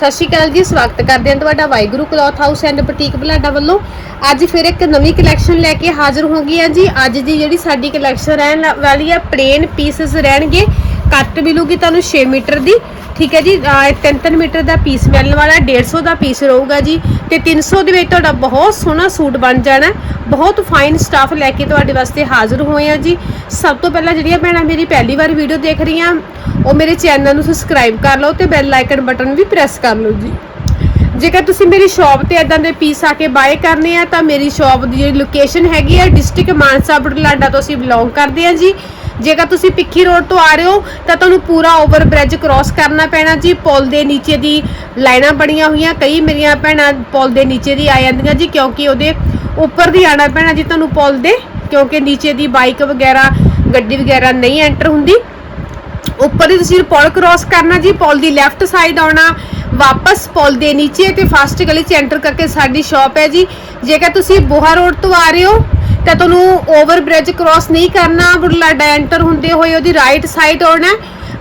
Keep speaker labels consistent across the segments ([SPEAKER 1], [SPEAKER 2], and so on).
[SPEAKER 1] ਸਤਿ ਸ਼੍ਰੀ ਅਕਾਲ ਜੀ, ਸਵਾਗਤ ਕਰਦੇ ਹਾਂ ਤੁਹਾਡਾ Waheguru cloth house and boutique Balada ਵੱਲੋਂ। ਅੱਜ ਫਿਰ ਇੱਕ ਨਵੀਂ ਕਲੈਕਸ਼ਨ ਲੈ ਕੇ ਹਾਜ਼ਰ ਹੋ ਗਈ ਹਾਂ ਜੀ। ਅੱਜ ਦੀ ਜਿਹੜੀ ਸਾਡੀ ਕਲੈਕਸ਼ਨ ਰਹਿਣ ਵਾਲੀ ਹੈ ਪਲੇਨ ਪੀਸਸ ਰਹਿਣਗੇ। ਕੱਟ ਮਿਲੂਗੀ ਤੁਹਾਨੂੰ 6 ਮੀਟਰ ਦੀ, ਠੀਕ ਹੈ ਜੀ 3-3 ਮੀਟਰ ਦਾ ਪੀਸ ਮਿਲਣ ਵਾਲਾ 150 ਦਾ ਪੀਸ ਰਹੂਗਾ ਜੀ, ਤੇ 300 ਦੇ ਵਿੱਚ ਤੁਹਾਡਾ ਬਹੁਤ ਸੋਹਣਾ ਸੂਟ ਬਣ ਜਾਣਾ, ਬਹੁਤ ਫਾਈਨ ਸਟਾਫ ਲੈ ਕੇ ਤੁਹਾਡੇ ਵਾਸਤੇ ਹਾਜ਼ਰ ਹੋਏ ਆ ਜੀ। ਸਭ ਤੋਂ ਪਹਿਲਾਂ ਜਿਹੜੀਆਂ ਭੈਣਾਂ ਮੇਰੀ ਪਹਿਲੀ ਵਾਰ ਵੀਡੀਓ ਦੇਖ ਰਹੀਆਂ, ਉਹ ਮੇਰੇ ਚੈਨਲ ਨੂੰ ਸਬਸਕ੍ਰਾਈਬ ਕਰ ਲਓ ਤੇ ਬੈਲ ਆਈਕਨ ਬਟਨ ਵੀ ਪ੍ਰੈਸ ਕਰ ਲਓ ਜੀ। ਜੇਕਰ ਤੁਸੀਂ ਮੇਰੀ ਸ਼ਾਪ ਤੇ ਇਦਾਂ ਦੇ ਪੀਸ ਆ ਕੇ ਬਾਏ ਕਰਨੇ ਆ, ਤਾਂ ਮੇਰੀ ਸ਼ਾਪ ਦੀ ਜਿਹੜੀ ਲੋਕੇਸ਼ਨ ਹੈਗੀ ਆ ਡਿਸਟ੍ਰਿਕਟ ਮਾਨਸਾ ਬੁਢਲਾਡਾ ਤੋਂ ਅਸੀਂ ਬਿਲੋਂਗ ਕਰਦੇ ਆ ਜੀ। ਜੇਕਰ ਤੁਸੀਂ ਪਿੱਖੀ ਰੋਡ ਤੋਂ ਆ ਰਹੇ ਹੋ, ਤਾਂ ਤੁਹਾਨੂੰ ਪੂਰਾ ਓਵਰ ਬ੍ਰਿਜ ਕ੍ਰਾਸ ਕਰਨਾ ਪੈਣਾ ਜੀ। ਪੁਲ ਦੇ ਨੀਚੇ ਦੀ ਲਾਈਨਾਂ ਬਣੀਆਂ ਹੋਈਆਂ। ਕਈ ਮੇਰੀਆਂ ਭੈਣਾਂ ਪੁਲ ਦੇ ਨੀਚੇ ਦੀ ਆ ਜਾਂਦੀਆਂ ਜੀ, ਕਿਉਂਕਿ ਉਹਦੇ ਉੱਪਰ ਦੀ ਆਣਾ ਪੈਣਾ ਜੀ ਤੁਹਾਨੂੰ ਪੁਲ ਦੇ, ਕਿਉਂਕਿ ਨੀਚੇ ਦੀ ਬਾਈਕ ਵਗੈਰਾ, ਗੱਡੀ ਵਗੈਰਾ ਨਹੀਂ ਐਂਟਰ ਹੁੰਦੀ। ਉੱਪਰ ਦੀ ਤੁਸੀਂ ਪੁਲ ਕ੍ਰਾਸ ਕਰਨਾ ਜੀ, ਪੁਲ ਦੀ ਲੈਫਟ ਸਾਈਡ ਆਉਣਾ, ਵਾਪਸ ਪੁਲ ਦੇ ਨੀਚੇ ਤੇ ਫਾਸਟ ਗਲੀ ਚ ਐਂਟਰ ਕਰਕੇ ਸਾਡੀ ਸ਼ਾਪ ਹੈ ਜੀ। ਜੇਕਰ ਤੁਸੀਂ ਬੋਹਾ ਰੋਡ ਤੋਂ ਆ ਰਹੇ ਹੋ ਤਾਂ ਤੁਹਾਨੂੰ ਓਵਰ ਬ੍ਰਿਜ ਕ੍ਰਾਸ ਨਹੀਂ ਕਰਨਾ ਬੁਢਲਾਡਾ ਐਂਟਰ ਹੁੰਦੇ ਹੋਏ ਉਹਦੀ ਰਾਈਟ ਸਾਈਡ ਆਉਣਾ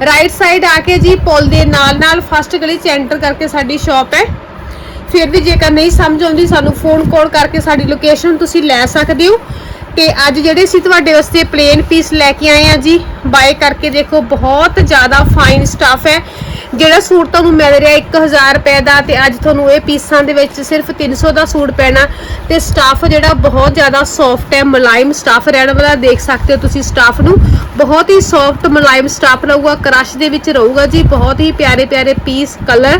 [SPEAKER 1] ਰਾਈਟ ਸਾਈਡ ਆ ਕੇ ਜੀ ਪੁਲ ਦੇ ਨਾਲ ਨਾਲ ਫਸਟ ਗਲੀ ਚ ਐਂਟਰ ਕਰਕੇ ਸਾਡੀ ਸ਼ਾਪ ਹੈ। ਫਿਰ ਵੀ ਜੇਕਰ ਨਹੀਂ ਸਮਝ ਆਉਂਦੀ, ਸਾਨੂੰ ਫੋਨ ਕਾਲ ਕਰਕੇ ਸਾਡੀ ਲੋਕੇਸ਼ਨ ਤੁਸੀਂ ਲੈ ਸਕਦੇ ਹੋ। ਤੇ ਅੱਜ ਜਿਹੜੇ ਅਸੀਂ ਤੁਹਾਡੇ ਵਾਸਤੇ ਪਲੇਨ ਪੀਸ ਲੈ ਕੇ ਆਏ ਆ ਜੀ ਬਾਏ ਕਰਕੇ ਦੇਖੋ, ਬਹੁਤ ਜ਼ਿਆਦਾ ਫਾਈਨ ਸਟਫ ਹੈ। ਜਿਹੜਾ ਸੂਟ ਤੁਹਾਨੂੰ ਮਿਲ ਰਿਹਾ 1000 ਰੁਪਏ ਦਾ ਤੇ ਅੱਜ ਤੁਹਾਨੂੰ ਇਹ ਪੀਸਾਂ ਦੇ ਵਿੱਚ ਸਿਰਫ 300 ਦਾ ਸੂਟ ਪੈਣਾ। ਤੇ ਸਟਫ ਜਿਹੜਾ ਬਹੁਤ ਜ਼ਿਆਦਾ ਸੌਫਟ ਹੈ, ਮੁਲਾਇਮ ਸਟਫ ਰਹਿਣ ਵਾਲਾ ਦੇਖ ਸਕਦੇ ਹੋ ਤੁਸੀਂ ਸਟਫ ਨੂੰ। ਬਹੁਤ ਹੀ ਸੌਫਟ ਮੁਲਾਇਮ ਸਟਫ ਰਹੂਗਾ ਕ੍ਰਸ਼ ਦੇ ਵਿੱਚ ਰਹੂਗਾ ਜੀ, ਬਹੁਤ ਹੀ ਪਿਆਰੇ ਪਿਆਰੇ ਪੀਸ ਕਲਰ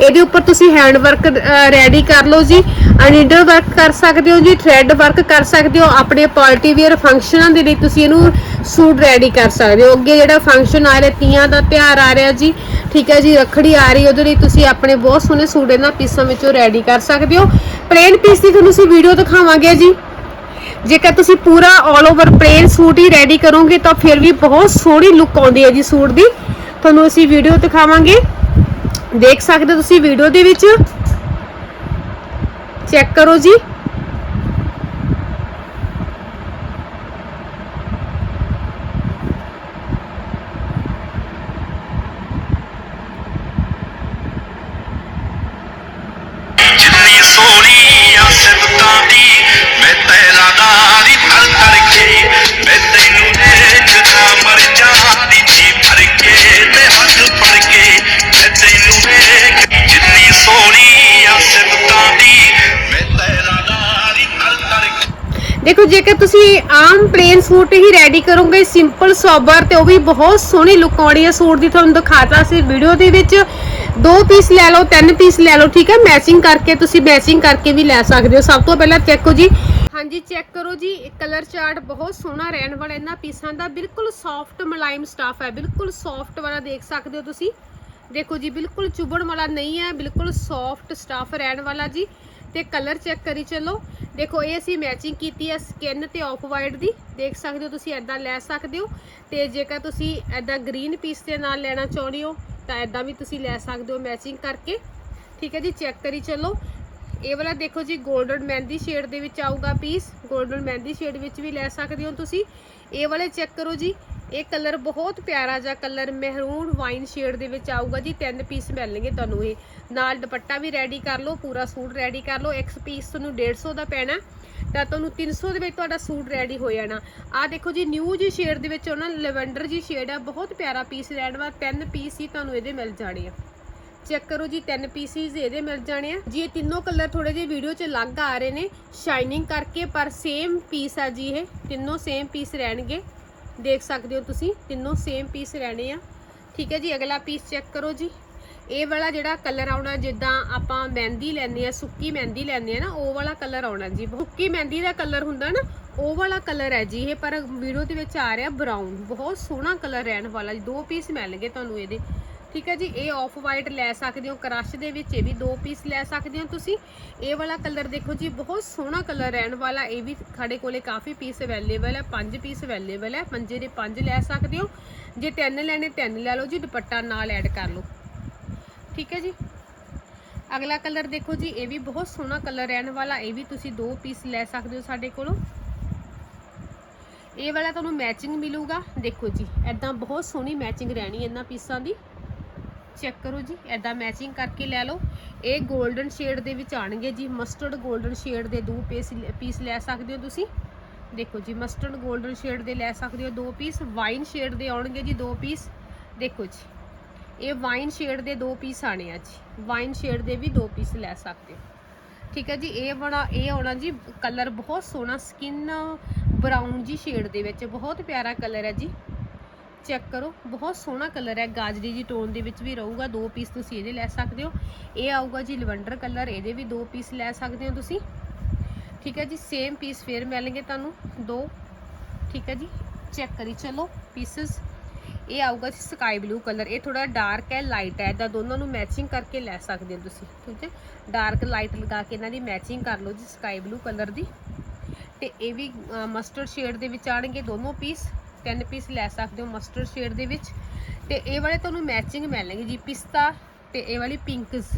[SPEAKER 1] ਇਹਦੇ ਉੱਪਰ ਤੁਸੀਂ ਹੈਂਡ ਵਰਕ ਰੈਡੀ ਕਰ ਲਓ ਜੀ ਨੀਡਲ ਵਰਕ ਕਰ ਸਕਦੇ ਹੋ ਜੀ ਥ੍ਰੈਡ ਵਰਕ ਕਰ ਸਕਦੇ ਹੋ, ਆਪਣੇ ਪਾਰਟੀ ਵੇਅਰ ਫੰਕਸ਼ਨਾਂ ਦੇ ਲਈ ਤੁਸੀਂ ਇਹਨੂੰ ਸੂਟ ਰੈਡੀ ਕਰ ਸਕਦੇ ਹੋ। ਅੱਗੇ ਜਿਹੜਾ ਫੰਕਸ਼ਨ ਆ ਰਿਹਾ, ਤੀਆਂ ਦਾ ਤਿਉਹਾਰ ਆ ਰਿਹਾ ਜੀ, ਠੀਕ ਹੈ ਜੀ, ਰੱਖੜੀ ਆ ਰਹੀ, ਉਹਦੇ ਲਈ ਤੁਸੀਂ ਆਪਣੇ ਬਹੁਤ ਸੋਹਣੇ ਸੂਟ ਇਹਨਾਂ ਪੀਸਾਂ ਵਿੱਚੋਂ ਰੈਡੀ ਕਰ ਸਕਦੇ ਹੋ। ਪਲੇਨ ਪੀਸ ਦੀ ਤੁਹਾਨੂੰ ਅਸੀਂ ਵੀਡੀਓ ਦਿਖਾਵਾਂਗੇ ਜੀ। ਜੇਕਰ ਤੁਸੀਂ ਪੂਰਾ 올 ਓਵਰ ਪਲੇਨ ਸੂਟ ਹੀ ਰੈਡੀ ਕਰੋਗੇ, ਤਾਂ ਫਿਰ ਵੀ ਬਹੁਤ ਸੋਹਣੀ ਲੁੱਕ ਆਉਂਦੀ ਹੈ ਜੀ ਸੂਟ ਦੀ। ਤੁਹਾਨੂੰ ਅਸੀਂ ਵੀਡੀਓ ਦਿਖਾਵਾਂਗੇ। ਦੇਖ ਸਕਦੇ ਹੋ ਤੁਸੀਂ ਵੀਡੀਓ ਦੇ ਵਿੱਚ। ਚੈੱਕ ਕਰੋ ਜੀ।
[SPEAKER 2] ਦੇਖੋ,
[SPEAKER 1] ਜੇਕਰ ਤੁਸੀਂ ਆਮ ਪਲੇਨ ਸੂਟ ਹੀ ਰੈਡੀ ਕਰੋਗੇ ਸਿੰਪਲ ਸੋਬਰ, ਤੇ ਉਹ ਵੀ ਬਹੁਤ ਸੋਹਣੀ ਲੁੱਕ ਆਉਣੀ ਹੈ ਸੂਟ ਦੀ, ਤੁਹਾਨੂੰ ਦਿਖਾਤਾ ਸੀ ਵੀਡੀਓ ਦੇ ਵਿੱਚ। ਦੋ ਪੀਸ ਲੈ ਲਓ, ਤਿੰਨ ਪੀਸ ਲੈ ਲਓ, ਠੀਕ ਹੈ ਮੈਚਿੰਗ ਕਰਕੇ ਤੁਸੀਂ ਮੈਚਿੰਗ ਕਰਕੇ ਵੀ ਲੈ ਸਕਦੇ ਹੋ। ਸਭ ਤੋਂ ਪਹਿਲਾਂ ਚੈੱਕ ਜੀ। ਹਾਂਜੀ ਚੈੱਕ ਕਰੋ ਜੀ। ਕਲਰ ਚਾਰਟ ਬਹੁਤ ਸੋਹਣਾ ਰਹਿਣ ਵਾਲਾ ਇਹਨਾਂ ਪੀਸਾਂ ਦਾ। ਬਿਲਕੁਲ ਸੌਫਟ ਮਲਾਇਮ ਸਟਫ ਹੈ। ਬਿਲਕੁਲ ਸੌਫਟ ਵਾਲਾ ਦੇਖ ਸਕਦੇ ਹੋ ਤੁਸੀਂ। ਦੇਖੋ ਜੀ, ਬਿਲਕੁਲ ਚੁਭਣ ਵਾਲਾ ਨਹੀਂ ਹੈ। ਬਿਲਕੁਲ ਸੌਫਟ ਸਟਫ ਰਹਿਣ ਵਾਲਾ ਜੀ। ਤੇ ਕਲਰ ਚੈੱਕ ਕਰੀ ਚੱਲੋ। ਦੇਖੋ, ਇਹ ਅਸੀਂ ਮੈਚਿੰਗ ਕੀਤੀ ਹੈ ਸਕਿਨ ਤੇ ਆਫ ਵਾਈਟ ਦੀ। ਦੇਖ ਸਕਦੇ ਹੋ ਤੁਸੀਂ ਐਦਾਂ ਲੈ ਸਕਦੇ ਹੋ। ਤੇ ਜੇਕਰ ਤੁਸੀਂ ਐਦਾਂ ਗ੍ਰੀਨ ਪੀਸ ਦੇ ਨਾਲ ਲੈਣਾ ਚਾਹੁੰਦੇ ਹੋ, ਤਾਂ ਐਦਾਂ ਵੀ ਤੁਸੀਂ ਲੈ ਸਕਦੇ ਹੋ ਮੈਚਿੰਗ ਕਰਕੇ। ਠੀਕ ਹੈ ਜੀ ਚੈੱਕ ਕਰੀ ਚੱਲੋ। ਇਹ ਵਾਲਾ ਦੇਖੋ ਜੀ 골ਡਨ ਮਹਿੰਦੀ ਸ਼ੇਡ ਦੇ ਵਿੱਚ ਆਊਗਾ ਪੀਸ 골ਡਨ ਮਹਿੰਦੀ ਸ਼ੇਡ ਵਿੱਚ ਵੀ ਲੈ ਸਕਦੇ ਹੋ ਤੁਸੀਂ। ਇਹ ਵਾਲੇ ਚੈੱਕ ਕਰੋ ਜੀ। ਇਹ ਕਲਰ ਬਹੁਤ ਪਿਆਰਾ ਜਿਹਾ ਕਲਰ ਮਹਿਰੂਨ ਵਾਈਨ ਸ਼ੇਡ ਦੇ ਵਿੱਚ ਆਊਗਾ ਜੀ, ਤਿੰਨ ਪੀਸ ਮਿਲਣਗੇ ਤੁਹਾਨੂੰ ਇਹ। ਨਾਲ ਦੁਪੱਟਾ ਵੀ ਰੈਡੀ ਕਰ ਲਓ, ਪੂਰਾ ਸੂਟ ਰੈਡੀ ਕਰ ਲਓ। ਇੱਕ ਪੀਸ ਤੁਹਾਨੂੰ 150 ਦਾ ਪੈਣਾ ਤਾਂ ਤੁਹਾਨੂੰ 300 ਦੇ ਵਿੱਚ ਤੁਹਾਡਾ ਸੂਟ ਰੈਡੀ ਹੋ ਜਾਣਾ। ਆਹ ਦੇਖੋ ਜੀ ਨਿਊ ਜੀ ਸ਼ੇਡ ਦੇ ਵਿੱਚ ਉਹਨਾਂ ਲੈਵੈਂਡਰ ਜੀ ਸ਼ੇਡ ਆ, ਬਹੁਤ ਪਿਆਰਾ ਪੀਸ ਰਹਿਣ ਵਾ ਤਿੰਨ ਪੀਸ ਹੀ ਤੁਹਾਨੂੰ ਇਹਦੇ ਮਿਲ ਜਾਣੇ ਆ। ਚੈੱਕ ਕਰੋ ਜੀ, ਤਿੰਨ ਪੀਸਿਸ ਇਹਦੇ ਮਿਲ ਜਾਣੇ ਆ। ਜੀ, ਇਹ ਤਿੰਨੋਂ ਕਲਰ ਥੋੜੇ ਜਿਹੇ ਵੀਡੀਓ 'ਚ ਅਲੱਗ ਆ ਰਹੇ ਨੇ ਸ਼ਾਈਨਿੰਗ ਕਰਕੇ, ਪਰ ਸੇਮ ਪੀਸ ਆ ਜੀ ਇਹ, ਤਿੰਨੋਂ ਸੇਮ ਪੀਸ ਰਹਿਣਗੇ। ਦੇਖ ਸਕਦੇ ਹੋ ਤੁਸੀਂ, ਤਿੰਨੋਂ ਸੇਮ ਪੀਸ ਰਹਿਣੇ ਆ। ਠੀਕ ਹੈ ਜੀ, ਅਗਲਾ ਪੀਸ ਚੈੱਕ ਕਰੋ ਜੀ। ਇਹ ਵਾਲਾ ਜਿਹੜਾ ਕਲਰ ਆਉਣਾ, ਜਿੱਦਾਂ ਆਪਾਂ ਮਹਿੰਦੀ ਲੈਂਦੇ ਆ ਸੁੱਕੀ ਮਹਿੰਦੀ ਲੈਂਦੇ ਆ ਨਾ, ਉਹ ਵਾਲਾ ਕਲਰ ਆਉਣਾ ਜੀ। ਸੁੱਕੀ ਮਹਿੰਦੀ ਦਾ ਕਲਰ ਹੁੰਦਾ ਨਾ, ਉਹ ਵਾਲਾ ਕਲਰ ਹੈ ਜੀ ਇਹ, ਪਰ ਵੀਡੀਓ ਦੇ ਵਿੱਚ ਆ ਰਿਹਾ ਬਰਾਊਨ ਬਹੁਤ ਸੋਹਣਾ ਕਲਰ ਰਹਿਣ ਵਾਲਾ ਜੀ, ਦੋ ਪੀਸ ਮਿਲਣਗੇ ਤੁਹਾਨੂੰ ਇਹਦੇ। ਠੀਕ ਹੈ ਜੀ, ਇਹ ਆਫ ਵਾਈਟ ਲੈ ਸਕਦੇ ਹੋ, ਕ੍ਰਸ਼ ਦੇ ਵਿੱਚ ਇਹ ਵੀ ਦੋ ਪੀਸ ਲੈ ਸਕਦੇ ਹੋ ਤੁਸੀਂ। ਇਹ ਵਾਲਾ ਕਲਰ ਦੇਖੋ ਜੀ, ਬਹੁਤ ਸੋਹਣਾ ਕਲਰ ਰਹਿਣ ਵਾਲਾ, ਇਹ ਵੀ ਸਾਡੇ ਕੋਲੇ ਕਾਫੀ ਪੀਸ ਅਵੇਲੇਬਲ ਹੈ, ਪੰਜ ਪੀਸ ਅਵੇਲੇਬਲ ਹੈ ਪੰਜੇ ਦੇ ਪੰਜ ਲੈ ਸਕਦੇ ਹੋ। ਜੇ ਤਿੰਨ ਲੈਣੇ, ਤਿੰਨ ਲੈ ਲਓ ਜੀ, ਦੁਪੱਟਾ ਨਾਲ ਐਡ ਕਰ ਲਓ। ਠੀਕ ਹੈ ਜੀ? ਅਗਲਾ ਕਲਰ ਦੇਖੋ ਜੀ, ਇਹ ਵੀ ਬਹੁਤ ਸੋਹਣਾ ਕਲਰ ਰਹਿਣ ਵਾਲਾ, ਇਹ ਵੀ ਤੁਸੀਂ ਦੋ ਪੀਸ ਲੈ ਸਕਦੇ ਹੋ ਸਾਡੇ ਕੋਲੋਂ। ਇਹ ਵਾਲਾ ਤੁਹਾਨੂੰ ਮੈਚਿੰਗ ਮਿਲੂਗਾ। ਦੇਖੋ ਜੀ ਐਦਾਂ ਬਹੁਤ ਸੋਹਣੀ ਮੈਚਿੰਗ ਰਹਿਣੀ ਇਹਨਾਂ ਪੀਸਾਂ ਦੀ। ਚੈੱਕ ਕਰੋ ਜੀ ਐਦਾਂ ਮੈਚਿੰਗ ਕਰਕੇ ਲੈ ਲਓ। ਇਹ 골ਡਨ ਸ਼ੇਡ ਦੇ ਵਿੱਚ ਆਣਗੇ ਜੀ ਮਸਟਰਡ 골ਡਨ ਸ਼ੇਡ ਦੇ ਦੋ ਪੀਸ ਲੈ ਸਕਦੇ ਹੋ ਤੁਸੀਂ। ਦੇਖੋ ਜੀ ਮਸਟਰਡ 골ਡਨ ਸ਼ੇਡ ਦੇ ਲੈ ਸਕਦੇ ਹੋ ਦੋ ਪੀਸ ਵਾਈਨ ਸ਼ੇਡ ਦੇ ਆਉਣਗੇ ਜੀ ਦੋ ਪੀਸ ਦੇਖੋ ਜੀ, ਇਹ ਵਾਈਨ ਸ਼ੇਡ ਦੇ ਦੋ ਪੀਸ ਆਣੇ ਆ ਜੀ। ਵਾਈਨ ਸ਼ੇਡ ਦੇ ਵੀ ਦੋ ਪੀਸ ਲੈ ਸਕਦੇ ਹੋ। ਠੀਕ ਹੈ ਜੀ, ਇਹ ਬਣਾ, ਇਹ ਆਉਣਾ ਜੀ ਕਲਰ ਬਹੁਤ ਸੋਹਣਾ ਸਕਿਨ ਬਰਾਊਨ ਜੀ ਸ਼ੇਡ ਦੇ ਵਿੱਚ, ਬਹੁਤ ਪਿਆਰਾ ਕਲਰ ਹੈ ਜੀ। ਚੈੱਕ ਕਰੋ। ਬਹੁਤ ਸੋਹਣਾ ਕਲਰ ਹੈ। ਗਾਜਰੀ ਜੀ ਟੋਨ ਦੇ ਵਿੱਚ ਵੀ ਰਹੂਗਾ। ਦੋ ਪੀਸ ਤੁਸੀਂ ਇਹਦੇ ਲੈ ਸਕਦੇ ਹੋ। ਇਹ ਆਊਗਾ ਜੀ ਲਵੈਂਡਰ ਕਲਰ। ਇਹਦੇ ਵੀ ਦੋ ਪੀਸ ਲੈ ਸਕਦੇ ਹੋ ਤੁਸੀਂ। ਠੀਕ ਹੈ ਜੀ ਸੇਮ ਪੀਸ ਫੇਰ ਮਿਲਣਗੇ ਤੁਹਾਨੂੰ। ਦੋ। ਠੀਕ ਹੈ ਜੀ, ਚੈੱਕ ਕਰੀ ਚਲੋ ਪੀਸਸ ਇਹ ਆਊਗਾ ਜੀ ਸਕਾਈ ਬਲੂ ਕਲਰ। ਇਹ ਥੋੜਾ ਡਾਰਕ ਹੈ ਲਾਈਟ ਹੈ। ਇਦਾਂ ਦੋਨਾਂ ਨੂੰ ਮੈਚਿੰਗ ਕਰਕੇ ਲੈ ਸਕਦੇ ਹੋ ਤੁਸੀਂ। ਠੀਕ ਹੈ ਡਾਰਕ ਲਾਈਟ ਲਗਾ ਕੇ ਇਹਨਾਂ ਦੀ ਮੈਚਿੰਗ ਕਰ ਲਓ ਜੀ ਸਕਾਈ ਬਲੂ ਕਲਰ ਦੀ। ਤੇ ਇਹ ਵੀ ਮਸਟਰਡ ਸ਼ੇਡ ਦੇ ਵਿੱਚ ਆਣਗੇ ਦੋਨੋਂ ਪੀਸ ਤਿੰਨ ਪੀਸ ਲੈ ਸਕਦੇ ਹੋ ਮਸਟਰਡ ਸ਼ੇਡ ਦੇ ਵਿੱਚ। ਤੇ ਇਹ ਵਾਲੇ ਤੁਹਾਨੂੰ ਮੈਚਿੰਗ ਮਿਲਣਗੇ ਜੀ, ਪਿਸਤਾ ਤੇ ਇਹ ਵਾਲੀ ਪਿੰਕਸ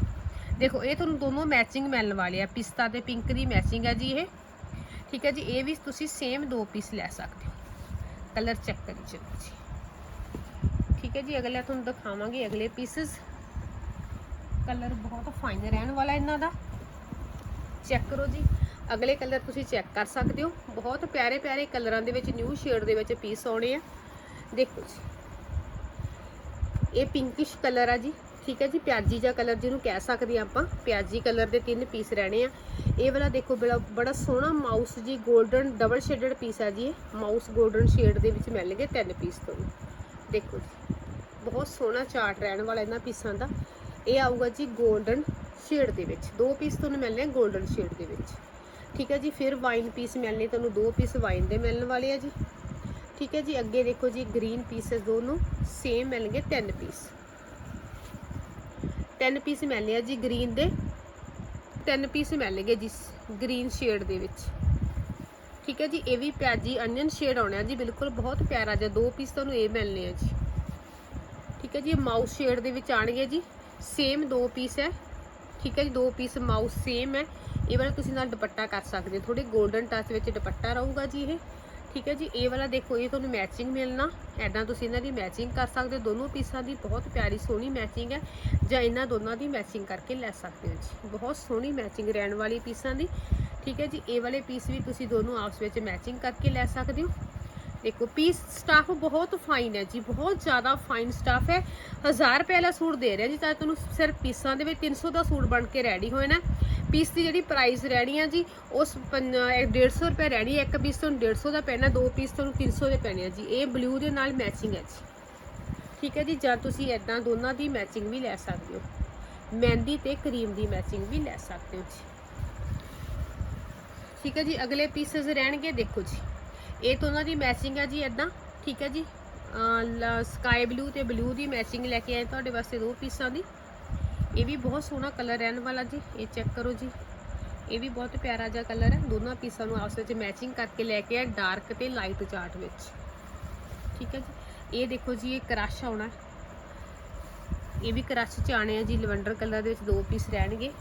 [SPEAKER 1] ਦੇਖੋ, ਇਹ ਤੁਹਾਨੂੰ ਦੋਨੋਂ ਮੈਚਿੰਗ ਮਿਲਣ ਵਾਲੇ ਆ, ਪਿਸਤਾ ਤੇ ਪਿੰਕ ਦੀ ਮੈਚਿੰਗ ਹੈ ਜੀ ਇਹ। ਠੀਕ ਹੈ ਜੀ, ਇਹ ਵੀ ਤੁਸੀਂ ਸੇਮ ਦੋ ਪੀਸ ਲੈ ਸਕਦੇ ਹੋ। ਕਲਰ ਚੈੱਕ ਕਰੀ ਚਲੋ ਜੀ। ਠੀਕ ਹੈ ਜੀ, ਅਗਲਾ ਤੁਹਾਨੂੰ ਦਿਖਾਵਾਂਗੇ ਅਗਲੇ ਪੀਸਸ ਕਲਰ ਬਹੁਤ ਫਾਈਨ ਰਹਿਣ ਵਾਲਾ ਇਹਨਾਂ ਦਾ। ਚੈੱਕ ਕਰੋ ਜੀ। ਅਗਲੇ ਕਲਰ ਤੁਸੀਂ ਚੈੱਕ ਕਰ ਸਕਦੇ ਹੋ। ਬਹੁਤ ਪਿਆਰੇ ਪਿਆਰੇ ਕਲਰਾਂ ਦੇ ਵਿੱਚ ਨਿਊ ਸ਼ੇਡ ਦੇ ਵਿੱਚ ਪੀਸ ਆਉਣੇ ਆ। ਦੇਖੋ ਜੀ। ਇਹ ਪਿੰਕਿਸ਼ ਕਲਰ ਆ ਜੀ। ਠੀਕ ਹੈ ਜੀ, ਪਿਆਜੀ ਜਾਂ ਕਲਰ ਜਿਹਨੂੰ ਕਹਿ ਸਕਦੇ ਆ ਆਪਾਂ। ਪਿਆਜੀ ਕਲਰ ਦੇ ਤਿੰਨ ਪੀਸ ਰਹਿਣੇ ਆ। ਇਹ ਵਾਲਾ ਦੇਖੋ, ਬੜਾ ਬੜਾ ਸੋਹਣਾ ਮਾਊਸ ਜੀ 골ਡਨ ਡਬਲ ਸ਼ੇਡਡ ਪੀਸ ਆ ਜੀ ਇਹ। ਮਾਊਸ 골ਡਨ ਸ਼ੇਡ ਦੇ ਵਿੱਚ ਮਿਲ ਗਏ ਤਿੰਨ ਪੀਸ ਤੋਂ। ਦੇਖੋ ਜੀ। ਬਹੁਤ ਸੋਹਣਾ ਚਾਰਟ ਰਹਿਣ ਵਾਲਾ ਇਹਨਾਂ ਪੀਸਾਂ ਦਾ। ਇਹ ਆਊਗਾ ਜੀ 골ਡਨ ਸ਼ੇਡ ਦੇ ਵਿੱਚ। ਦੋ ਪੀਸ ਤੁਹਾਨੂੰ ਮਿਲਣੇ 골ਡਨ ਸ਼ੇਡ ਦੇ ਵਿੱਚ। ਠੀਕ ਹੈ ਜੀ, ਫਿਰ ਵਾਈਨ ਪੀਸ ਮਿਲਣੇ ਤੁਹਾਨੂੰ, ਦੋ ਪੀਸ ਵਾਈਨ ਦੇ ਮਿਲਣ ਵਾਲੇ ਆ ਜੀ। ਠੀਕ ਹੈ ਜੀ, ਅੱਗੇ ਦੇਖੋ ਜੀ ਗ੍ਰੀਨ ਪੀਸਸ ਦੋਨੋਂ ਸੇਮ ਮਿਲਣਗੇ ਤਿੰਨ ਪੀਸ ਤਿੰਨ ਪੀਸ ਮਿਲਣੇ ਆ ਜੀ ਗ੍ਰੀਨ ਦੇ। ਤਿੰਨ ਪੀਸ ਮਿਲਣਗੇ ਜੀ ਗ੍ਰੀਨ ਸ਼ੇਡ ਦੇ ਵਿੱਚ। ਠੀਕ ਹੈ ਜੀ, ਇਹ ਵੀ ਪਿਆਜੀ ਅਨੀਅਨ ਸ਼ੇਡ ਆਉਣਾ ਜੀ, ਬਿਲਕੁਲ ਬਹੁਤ ਪਿਆਰਾ ਜਿਹਾ, ਦੋ ਪੀਸ ਤੁਹਾਨੂੰ ਇਹ ਮਿਲਣੇ ਆ ਜੀ। ਠੀਕ ਹੈ ਜੀ, ਇਹ ਮਾਊਸ ਸ਼ੇਡ ਦੇ ਵਿੱਚ ਆਣਗੇ ਜੀ ਸੇਮ ਦੋ ਪੀਸ ਹੈ। ਠੀਕ ਹੈ ਜੀ, ਦੋ ਪੀਸ ਮਾਊਸ ਸੇਮ ਹੈ। ਇਹ ਵਾਲਾ ਤੁਸੀਂ ਨਾਲ ਦੁਪੱਟਾ ਕਰ ਸਕਦੇ ਹੋ। ਥੋੜੇ 골ਡਨ ਟੱਚ ਵਿੱਚ ਦੁਪੱਟਾ ਰਹੂਗਾ ਜੀ ਇਹ। ਠੀਕ ਹੈ ਜੀ, ਇਹ ਵਾਲਾ ਦੇਖੋ, ਇਹ ਤੁਹਾਨੂੰ ਮੈਚਿੰਗ ਮਿਲਣਾ। ਐਦਾਂ ਤੁਸੀਂ ਇਹਨਾਂ ਦੀ ਮੈਚਿੰਗ ਕਰ ਸਕਦੇ ਹੋ। ਦੋਨੋਂ ਪੀਸਾਂ ਦੀ ਬਹੁਤ ਪਿਆਰੀ ਸੋਹਣੀ ਮੈਚਿੰਗ ਹੈ। ਜਾਂ ਇਹਨਾਂ ਦੋਨਾਂ ਦੀ ਮੈਚਿੰਗ ਕਰਕੇ ਲੈ ਸਕਦੇ ਹੋ ਜੀ। ਬਹੁਤ ਸੋਹਣੀ ਮੈਚਿੰਗ ਰਹਿਣ ਵਾਲੀ ਪੀਸਾਂ ਦੀ। ਠੀਕ ਹੈ ਜੀ, ਇਹ ਵਾਲੇ ਪੀਸ ਵੀ ਤੁਸੀਂ ਦੋਨੋਂ ਆਪਸ ਵਿੱਚ ਮੈਚਿੰਗ ਕਰਕੇ ਲੈ ਸਕਦੇ ਹੋ। ਦੇਖੋ, ਪੀਸ ਸਟਾਫ ਬਹੁਤ ਫਾਈਨ ਹੈ ਜੀ। ਬਹੁਤ ਜ਼ਿਆਦਾ ਫਾਈਨ ਸਟਾਫ ਹੈ। 1000 ਰੁਪਏ ਵਾਲਾ ਸੂਟ ਦੇ ਰਿਹਾ ਜੀ, ਤਾਂ ਤੁਹਾਨੂੰ ਸਿਰਫ ਪੀਸਾਂ ਦੇ ਵਿੱਚ 300 ਦਾ ਸੂਟ ਬਣ ਕੇ ਰੈਡੀ ਹੋਏ ਨਾ। ਪੀਸ ਦੀ ਜਿਹੜੀ ਪ੍ਰਾਈਸ ਰਹਿਣੀ ਆ ਜੀ, ਉਸ 150 ਰੁਪਏ ਰਹਿਣੀ ਹੈ ਇੱਕ ਪੀਸ ਤੁਹਾਨੂੰ 150 ਦਾ ਪੈਣਾ, ਦੋ ਪੀਸ ਤੁਹਾਨੂੰ 300 ਦੇ ਪੈਣੇ ਆ ਜੀ। ਇਹ ਬਲੂ ਦੇ ਨਾਲ ਮੈਚਿੰਗ ਹੈ ਜੀ। ਠੀਕ ਹੈ ਜੀ, ਜਾਂ ਤੁਸੀਂ ਐਦਾਂ ਦੋਨਾਂ ਦੀ ਮੈਚਿੰਗ ਵੀ ਲੈ ਸਕਦੇ ਹੋ। ਮਹਿੰਦੀ ਤੇ ਕਰੀਮ ਦੀ ਮੈਚਿੰਗ ਵੀ ਲੈ ਸਕਦੇ ਹੋ ਜੀ। ਠੀਕ ਹੈ ਜੀ, ਅਗਲੇ ਪੀਸਸ ਰਹਿਣਗੇ, ਦੇਖੋ ਜੀ। ਇਹ ਦੋਨਾਂ ਦੀ ਮੈਚਿੰਗ ਹੈ ਜੀ ਐਦਾਂ ਠੀਕ ਹੈ ਜੀ ਸਕਾਈ ਬਲੂ ਤੇ ਬਲੂ ਦੀ ਮੈਚਿੰਗ ਲੈ ਕੇ ਆਏ ਤੁਹਾਡੇ ਵਾਸਤੇ ਦੋ ਪੀਸਾਂ ਦੀ। ਇਹ ਵੀ ਬਹੁਤ ਸੋਹਣਾ ਕਲਰ ਰਹਿਣ ਵਾਲਾ ਜੀ, ਇਹ ਚੈੱਕ ਕਰੋ ਜੀ। ਇਹ ਵੀ ਬਹੁਤ ਪਿਆਰਾ ਜਿਹਾ ਕਲਰ ਹੈ। ਦੋਨਾਂ ਪੀਸਾਂ ਨੂੰ ਆਪਸ ਵਿੱਚ ਮੈਚਿੰਗ ਕਰਕੇ ਲੈ ਕੇ ਆ ਡਾਰਕ ਤੇ ਲਾਈਟ ਚਾਰਟ ਵਿੱਚ। ਠੀਕ ਹੈ ਜੀ। ਇਹ ਦੇਖੋ ਜੀ, ਇਹ ਕ੍ਰਸ਼ ਆਉਣਾ। ਇਹ ਵੀ ਕ੍ਰਸ਼ ਚ ਆਣੇ ਆ ਜੀ ਲਵੈਂਡਰ ਕਲਰ ਦੇ ਵਿੱਚ ਦੋ ਪੀਸ ਰਹਿਣਗੇ।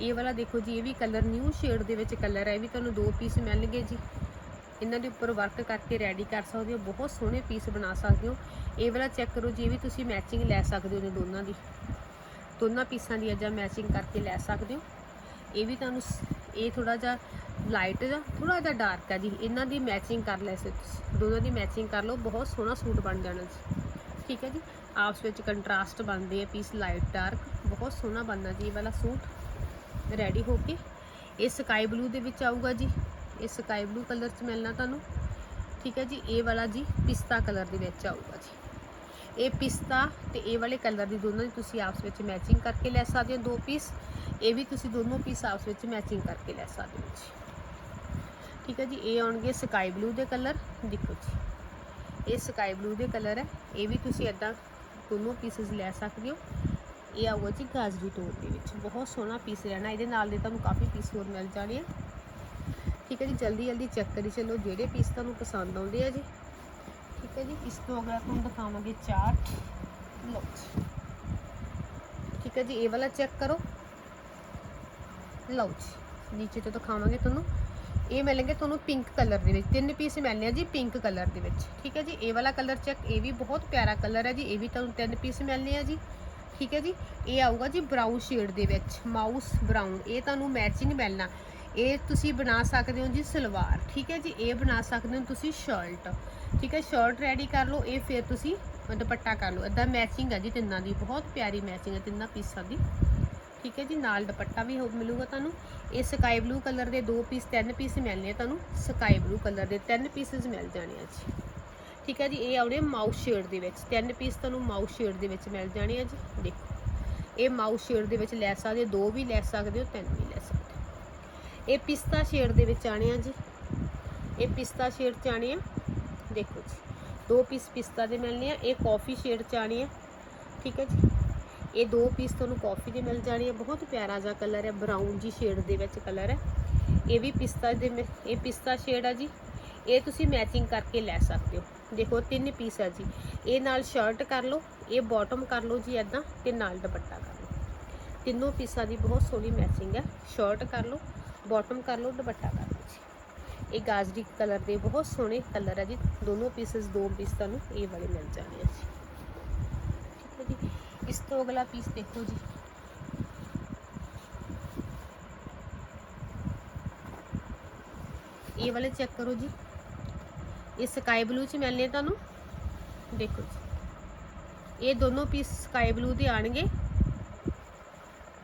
[SPEAKER 1] ਇਹ ਵਾਲਾ ਦੇਖੋ ਜੀ, ਇਹ ਵੀ ਕਲਰ ਨਿਊ ਸ਼ੇਡ ਦੇ ਵਿੱਚ ਕਲਰ ਹੈ। ਇਹ ਵੀ ਤੁਹਾਨੂੰ ਦੋ ਪੀਸ ਮਿਲਣਗੇ ਜੀ। ਇਹਨਾਂ ਦੇ ਉੱਪਰ ਵਰਕ ਕਰਕੇ ਰੈਡੀ ਕਰ ਸਕਦੇ ਹੋ। ਬਹੁਤ ਸੋਹਣੇ ਪੀਸ ਬਣਾ ਸਕਦੇ ਹੋ। ਇਹ ਵਾਲਾ ਚੈੱਕ ਕਰੋ ਜੀ, ਇਹ ਵੀ ਤੁਸੀਂ ਮੈਚਿੰਗ ਲੈ ਸਕਦੇ ਹੋ ਨੇ ਦੋਨਾਂ ਦੀ। ਦੋਨਾਂ ਪੀਸਾਂ ਦੀ ਅੱਜ ਮੈਚਿੰਗ ਕਰਕੇ ਲੈ ਸਕਦੇ ਹੋ। ਇਹ ਵੀ ਤੁਹਾਨੂੰ ਸ- ਇਹ ਥੋੜਾ ਜਿਹਾ ਲਾਈਟ ਜਾਂ ਥੋੜਾ ਜਿਹਾ ਡਾਰਕ ਹੈ ਜੀ। ਇਹਨਾਂ ਦੀ ਮੈਚਿੰਗ ਕਰ ਲੈ ਸਕਦੇ ਤੁਸੀਂ ਦੋਨਾਂ ਦੀ ਮੈਚਿੰਗ ਕਰ ਲਓ। ਬਹੁਤ ਸੋਹਣਾ ਸੂਟ ਬਣ ਜਾਣਾ ਜੀ। ਠੀਕ ਹੈ ਜੀ? ਆਪਸ ਵਿੱਚ ਕੰਟਰਾਸਟ ਬਣਦੇ ਆ ਪੀਸ ਲਾਈਟ ਡਾਰਕ ਬਹੁਤ ਸੋਹਣਾ ਬਣਨਾ ਜੀ ਇਹ ਵਾਲਾ ਸੂਟ। ਰੈਡੀ ਹੋ ਕੇ। ਇਹ ਸਕਾਈ ਬਲੂ ਦੇ ਵਿੱਚ ਆਊਗਾ ਜੀ। ਇਹ ਸਕਾਈ ਬਲੂ ਕਲਰ 'ਚ ਮਿਲਣਾ ਤੁਹਾਨੂੰ। ਠੀਕ ਹੈ ਜੀ? ਇਹ ਵਾਲਾ ਜੀ ਪਿਸਤਾ ਕਲਰ ਦੇ ਵਿੱਚ ਆਊਗਾ ਜੀ। ਇਹ ਪਿਸਤਾ ਤੇ ਇਹ ਵਾਲੇ ਕਲਰ ਦੀ ਦੋਨੋਂ ਦੀ ਤੁਸੀਂ ਆਪਸ ਵਿੱਚ ਮੈਚਿੰਗ ਕਰਕੇ ਲੈ ਸਕਦੇ ਹੋ, ਦੋ ਪੀਸ ਇਹ ਵੀ ਤੁਸੀਂ ਦੋਨੋਂ ਪੀਸ ਆਪਸ ਵਿੱਚ ਮੈਚਿੰਗ ਕਰਕੇ ਲੈ ਸਕਦੇ ਹੋ ਜੀ। ਠੀਕ ਹੈ ਜੀ, ਇਹ ਆਉਣਗੇ ਸਕਾਈ ਬਲੂ ਦੇ ਕਲਰ। ਦੇਖੋ ਜੀ, ਇਹ ਸਕਾਈ ਬਲੂ ਦੇ ਕਲਰ ਹੈ। ਇਹ ਵੀ ਤੁਸੀਂ ਇਦਾਂ ਦੋਨੋਂ ਪੀਸਸ ਲੈ ਸਕਦੇ ਹੋ। ਇਹ ਆਊਗਾ ਜੀ ਗਾਜਰੀ ਟੋਨ ਦੇ ਵਿੱਚ। ਬਹੁਤ ਸੋਹਣਾ ਪੀਸ ਰਹਿਣਾ। ਇਹਦੇ ਨਾਲ ਦੇ ਤੁਹਾਨੂੰ ਕਾਫੀ ਪੀਸ ਹੋਰ ਮਿਲ ਜਾਣੇ ਆ। ਠੀਕ ਹੈ ਜੀ ਜਲਦੀ ਜਲਦੀ ਚੈੱਕ ਕਰੀ ਚਲੋ। ਜਿਹੜੇ ਪੀਸ ਤੁਹਾਨੂੰ ਪਸੰਦ ਆਉਂਦੇ ਆ ਜੀ ਠੀਕ ਹੈ ਜੀ ਇਸ ਤੋਂ ਅਗਲਾ ਤੁਹਾਨੂੰ ਦਿਖਾਵਾਂਗੇ ਚਾਰਟ। ਲਓ ਠੀਕ ਹੈ ਜੀ, ਇਹ ਵਾਲਾ ਚੈੱਕ ਕਰੋ। ਲਓ ਜੀ, ਨੀਚੇ ਤੋਂ ਦਿਖਾਵਾਂਗੇ ਤੁਹਾਨੂੰ। ਇਹ ਮਿਲਣਗੇ ਤੁਹਾਨੂੰ ਪਿੰਕ ਕਲਰ ਦੇ ਵਿੱਚ। ਤਿੰਨ ਪੀਸ ਮਿਲਣੇ ਆ ਜੀ ਪਿੰਕ ਕਲਰ ਦੇ ਵਿੱਚ। ਠੀਕ ਹੈ ਜੀ, ਇਹ ਵਾਲਾ ਕਲਰ ਚੈੱਕ, ਇਹ ਵੀ ਬਹੁਤ ਪਿਆਰਾ ਕਲਰ ਹੈ ਜੀ। ਇਹ ਵੀ ਤੁਹਾਨੂੰ ਤਿੰਨ ਪੀਸ ਮਿਲਣੇ ਆ ਜੀ। ਠੀਕ ਹੈ ਜੀ, ਇਹ ਆਊਗਾ ਜੀ ਬਰਾਊਨ ਸ਼ੇਡ ਦੇ ਵਿੱਚ। ਮਾਊਸ ਬਰਾਊਨ ਇਹ ਤੁਹਾਨੂੰ ਮੈਚਿੰਗ ਮਿਲਣਾ। ਇਹ ਤੁਸੀਂ ਬਣਾ ਸਕਦੇ ਹੋ ਜੀ ਸਲਵਾਰ, ਠੀਕ ਹੈ ਜੀ? ਇਹ ਬਣਾ ਸਕਦੇ ਹੋ ਤੁਸੀਂ ਸ਼ਰਟ, ਠੀਕ ਹੈ? ਸ਼ਰਟ ਰੈਡੀ ਕਰ ਲਓ, ਇਹ ਫਿਰ ਤੁਸੀਂ ਦੁਪੱਟਾ ਕਰ ਲਓ। ਇਦਾਂ ਮੈਚਿੰਗ ਹੈ ਜੀ ਤਿੰਨਾਂ ਦੀ, ਬਹੁਤ ਪਿਆਰੀ ਮੈਚਿੰਗ ਹੈ ਤਿੰਨਾਂ ਪੀਸਾਂ ਦੀ, ਠੀਕ ਹੈ ਜੀ? ਨਾਲ ਦੁਪੱਟਾ ਵੀ ਹੋ ਮਿਲੂਗਾ ਤੁਹਾਨੂੰ। ਇਹ ਸਕਾਈ ਬਲੂ ਕਲਰ ਦੇ ਦੋ ਪੀਸ ਤਿੰਨ ਪੀਸ ਮਿਲਨੇ ਆ ਤੁਹਾਨੂੰ। ਸਕਾਈ ਬਲੂ ਕਲਰ ਦੇ ਤਿੰਨ ਪੀਸਸ ਮਿਲ ਜਾਣੇ ਆ ਜੀ। ਠੀਕ ਹੈ ਜੀ? ਇਹ ਆਉਣੇ ਮਾਊਸ ਸ਼ੇਡ ਦੇ ਵਿੱਚ। ਤਿੰਨ ਪੀਸ ਤੁਹਾਨੂੰ ਮਾਊਸ ਸ਼ੇਡ ਦੇ ਵਿੱਚ ਮਿਲ ਜਾਣੇ ਆ ਜੀ। ਦੇਖੋ। ਇਹ ਮਾਊਸ ਸ਼ੇਡ ਦੇ ਵਿੱਚ ਲੈ ਸਕਦੇ ਦੋ ਵੀ ਲੈ ਸਕਦੇ ਹੋ, ਤਿੰਨ ਵੀ ਲੈ ਇਹ ਪਿਸਤਾ ਸ਼ੇਡ ਦੇ ਵਿੱਚ ਆਣੇ ਆ ਜੀ। ਇਹ ਪਿਸਤਾ ਸ਼ੇਡ ਚ ਆਣੇ ਆ। ਦੇਖੋ ਜੀ, ਦੋ ਪੀਸ ਪਿਸਤਾ ਦੇ ਮਿਲਨੇ ਆ, ਇਹ ਕਾਫੀ ਸ਼ੇਡ ਚ ਆਣੇ ਆ। ਠੀਕ ਹੈ ਜੀ? ਇਹ ਦੋ ਪੀਸ ਤੁਹਾਨੂੰ ਕਾਫੀ ਦੇ ਮਿਲ ਜਾਣੇ ਆ। ਬਹੁਤ ਪਿਆਰਾ ਜਿਹਾ ਕਲਰ ਹੈ ਬਰਾਊਨ ਜੀ ਸ਼ੇਡ ਦੇ ਵਿੱਚ ਕਲਰ ਹੈ। ਇਹ ਵੀ ਪਿਸਤਾ ਦੇ ਮਿ- ਇਹ ਪਿਸਤਾ ਸ਼ੇਡ ਆ ਜੀ। ਇਹ ਤੁਸੀਂ ਮੈਚਿੰਗ ਕਰਕੇ ਲੈ ਸਕਦੇ ਹੋ। ਦੇਖੋ, ਤਿੰਨ ਪੀਸ ਆ ਜੀ। ਇਹ ਨਾਲ ਸ਼ਰਟ ਕਰ ਲਓ, ਇਹ ਬਾਟਮ ਕਰ ਲਓ ਜੀ ਐਦਾਂ ਤੇ ਨਾਲ ਦੁਪੱਟਾ ਕਰ ਲਓ। ਤਿੰਨੋਂ ਪੀਸਾਂ ਦੀ ਬਹੁਤ ਸੋਹਣੀ ਮੈਚਿੰਗ ਹੈ। ਸ਼ਰਟ ਕਰ ਲਓ। ਬਾਟਮ ਕਰ ਲਓ, ਦੁਪੱਟਾ ਕਰ ਲਓ ਜੀ। ਇਹ ਗਾਜਰੀ ਕਲਰ ਦੇ ਬਹੁਤ ਸੋਹਣੇ ਕਲਰ ਹੈ ਜੀ। ਦੋਨੋਂ ਪੀਸਸ ਦੋ ਪੀਸ ਤੁਹਾਨੂੰ ਇਹ ਵਾਲੇ ਮਿਲ ਜਾਣੇ ਜੀ। ਠੀਕ ਹੈ ਜੀ। ਇਸ ਤੋਂ ਅਗਲਾ ਪੀਸ ਦੇਖੋ ਜੀ। ਇਹ ਵਾਲੇ ਚੈੱਕ ਕਰੋ ਜੀ। ਇਹ ਸਕਾਈ ਬਲੂ ਚ ਮਿਲਨੇ ਤੁਹਾਨੂੰ। ਦੇਖੋ ਜੀ। ਇਹ ਦੋਨੋਂ ਪੀਸ ਸਕਾਈ ਬਲੂ ਦੇ ਆਣਗੇ।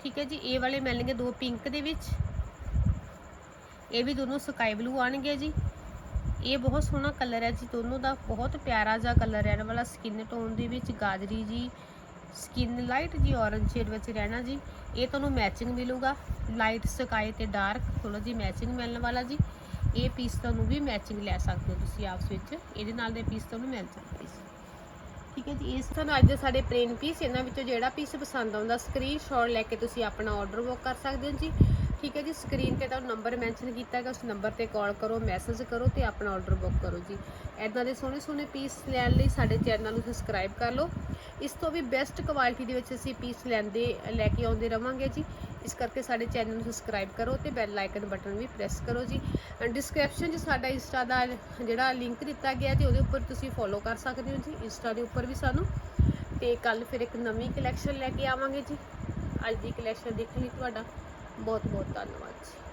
[SPEAKER 1] ਠੀਕ ਹੈ ਜੀ। ਇਹ ਵਾਲੇ ਮਿਲਣਗੇ ਦੋ ਪਿੰਕ ਦੇ ਵਿੱਚ। ਇਹ ਵੀ ਦੋਨੋਂ ਸਕਾਈ ਬਲੂ ਆਣਗੇ ਜੀ। ਇਹ ਬਹੁਤ ਸੋਹਣਾ ਕਲਰ ਹੈ ਜੀ, ਦੋਨੋਂ ਦਾ ਬਹੁਤ ਪਿਆਰਾ ਜਿਹਾ ਕਲਰ ਰਹਿਣ ਵਾਲਾ ਸਕਿਨ ਟੋਨ ਦੇ ਵਿੱਚ ਗਾਜਰੀ ਜੀ ਸਕਿਨ ਲਾਈਟ ਜੀ ਔਰੰਜ ਸ਼ੇਡ ਵਿੱਚ ਰਹਿਣਾ ਜੀ। ਇਹ ਤੁਹਾਨੂੰ ਮੈਚਿੰਗ ਮਿਲੂਗਾ। ਲਾਈਟ ਸਕਾਈ ਤੇ ਡਾਰਕ ਥੋੜਾ ਜੀ ਮੈਚਿੰਗ ਮਿਲਣ ਵਾਲਾ ਜੀ। ਇਹ ਪੀਸ ਤੁਹਾਨੂੰ ਵੀ ਮੈਚਿੰਗ ਲੈ ਸਕਦੇ ਹੋ ਤੁਸੀਂ ਆਪਸ ਵਿੱਚ। ਇਹਦੇ ਨਾਲ ਦੇ ਪੀਸ ਤੁਹਾਨੂੰ ਮਿਲ ਜਾਣਗੇ ਜੀ। ਠੀਕ ਹੈ ਜੀ, ਇਸ ਤੁਹਾਨੂੰ ਅੱਜ ਦੇ ਸਾਡੇ ਪਲੇਨ ਪੀਸ ਇਹਨਾਂ ਵਿੱਚੋਂ ਜਿਹੜਾ ਪੀਸ ਪਸੰਦ ਆਉਂਦਾ ਸਕਰੀਨਸ਼ਾਟ ਲੈ ਕੇ ਤੁਸੀਂ ਆਪਣਾ ਆਰਡਰ ਬੁੱਕ ਕਰ ਸਕਦੇ ਹੋ ਜੀ। ਠੀਕ ਹੈ ਜੀ ਸਕਰੀਨ ਤੇ ਤੁਹਾਨੂੰ ਨੰਬਰ ਮੈਂਸ਼ਨ ਕੀਤਾ ਹੈਗਾ, ਉਸ ਨੰਬਰ ਤੇ ਕਾਲ ਕਰੋ ਮੈਸੇਜ ਕਰੋ ਤੇ ਆਪਣਾ ਆਰਡਰ ਬੁੱਕ ਕਰੋ ਜੀ। ਐਦਾਂ ਦੇ ਸੋਹਣੇ ਸੋਹਣੇ ਪੀਸ ਲੈਣ ਲਈ ਸਾਡੇ ਚੈਨਲ ਨੂੰ ਸਬਸਕ੍ਰਾਈਬ ਕਰ ਲਓ। ਇਸ ਤੋਂ ਵੀ ਬੈਸਟ ਕੁਆਲਿਟੀ ਦੇ ਵਿੱਚ ਅਸੀਂ ਪੀਸ ਲੈਂਦੇ, ਲੈ ਕੇ ਆਉਂਦੇ ਰਵਾਂਗੇ ਜੀ। ਇਸ ਕਰਕੇ ਸਾਡੇ ਚੈਨਲ ਨੂੰ ਸਬਸਕ੍ਰਾਈਬ ਕਰੋ ਤੇ ਬੈਲ ਆਈਕਨ ਬਟਨ ਵੀ ਪ੍ਰੈਸ ਕਰੋ ਜੀ। ਡਿਸਕ੍ਰਿਪਸ਼ਨ 'ਚ ਸਾਡਾ ਇੰਸਟਾ ਦਾ ਜਿਹੜਾ ਲਿੰਕ ਦਿੱਤਾ ਗਿਆ ਜੀ, ਉਹਦੇ ਉੱਪਰ ਤੁਸੀਂ ਫੋਲੋ ਕਰ ਸਕਦੇ ਹੋ ਜੀ। ਇੰਸਟਾ ਦੇ ਉੱਪਰ ਵੀ ਸਾਨੂੰ। ਤੇ ਕੱਲ ਫਿਰ ਇੱਕ ਨਵੀਂ ਕਲੈਕਸ਼ਨ ਲੈ ਕੇ ਆਵਾਂਗੇ ਜੀ। ਅੱਜ ਦੀ ਕਲੈਕਸ਼ਨ ਦੇਖਣ ਲਈ ਤੁਹਾਡਾ। ਬਹੁਤ ਬਹੁਤ ਧੰਨਵਾਦ ਜੀ।